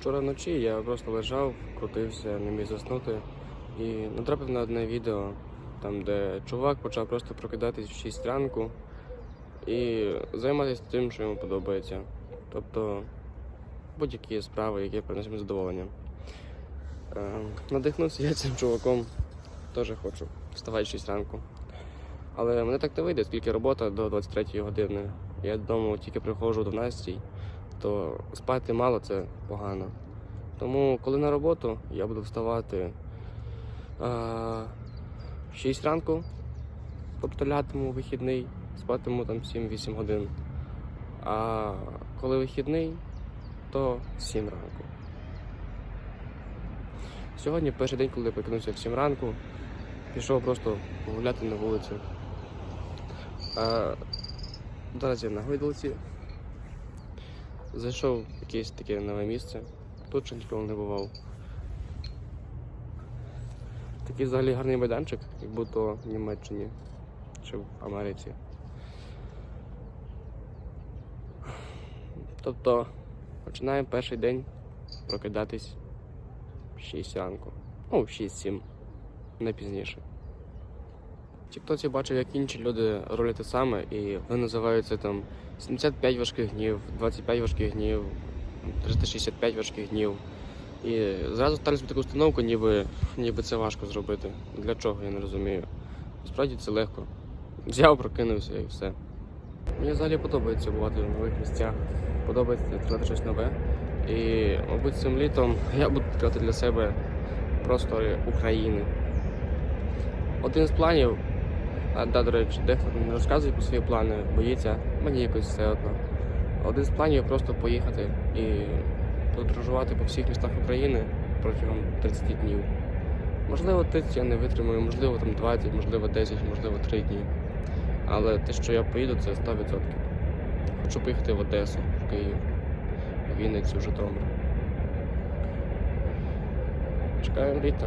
Вчора вночі я просто лежав, крутився, не міг заснути і натрапив на одне відео, там, де чувак почав просто прокидатись в 6 ранку і займатися тим, що йому подобається. Тобто будь-які справи, які приносять задоволення. Е, надихнувся я цим чуваком, теж хочу вставати в 6 ранку. Але мене так не вийде, оскільки робота до 23 години. Я додому тільки приходжу о 12 то спати мало це погано. Тому, коли на роботу, я буду вставати а, 6 ранку, тобто вихідний, спатиму там 7-8 годин. А коли вихідний, то 7 ранку. Сьогодні перший день, коли я прокинувся в 7 ранку, пішов просто погуляти на вулицю. А, зараз я на гойдалці. Зайшов в якесь таке нове місце. Тут ще ніколи не бував. Такий взагалі гарний майданчик, як будто в Німеччині чи в Америці. Тобто починаємо перший день прокидатись в 6 ранку. Ну, в 6-7, не пізніше. Тіктоці бачив, як інші люди роблять те саме, і вони називають це там 75 важких днів, 25 важких днів, 365 важких днів. І зразу ставлю таку установку, ніби, ніби це важко зробити. Для чого, я не розумію. Справді це легко. Взяв, прокинувся і все. Мені взагалі подобається бувати в нових місцях, подобається відкривати щось нове. І, мабуть, цим літом я буду відкривати для себе простори України. Один з планів а, да, до речі, дехто не розказує про свої плани, боїться, мені якось все одно. Один з планів просто поїхати і подорожувати по всіх містах України протягом 30 днів. Можливо, 30 я не витримаю, можливо, там 20, можливо, 10, можливо, 3 дні. Але те, що я поїду, це 100%. Хочу поїхати в Одесу, в Київ, в Вінницю, в Житомир. Чекаємо літа.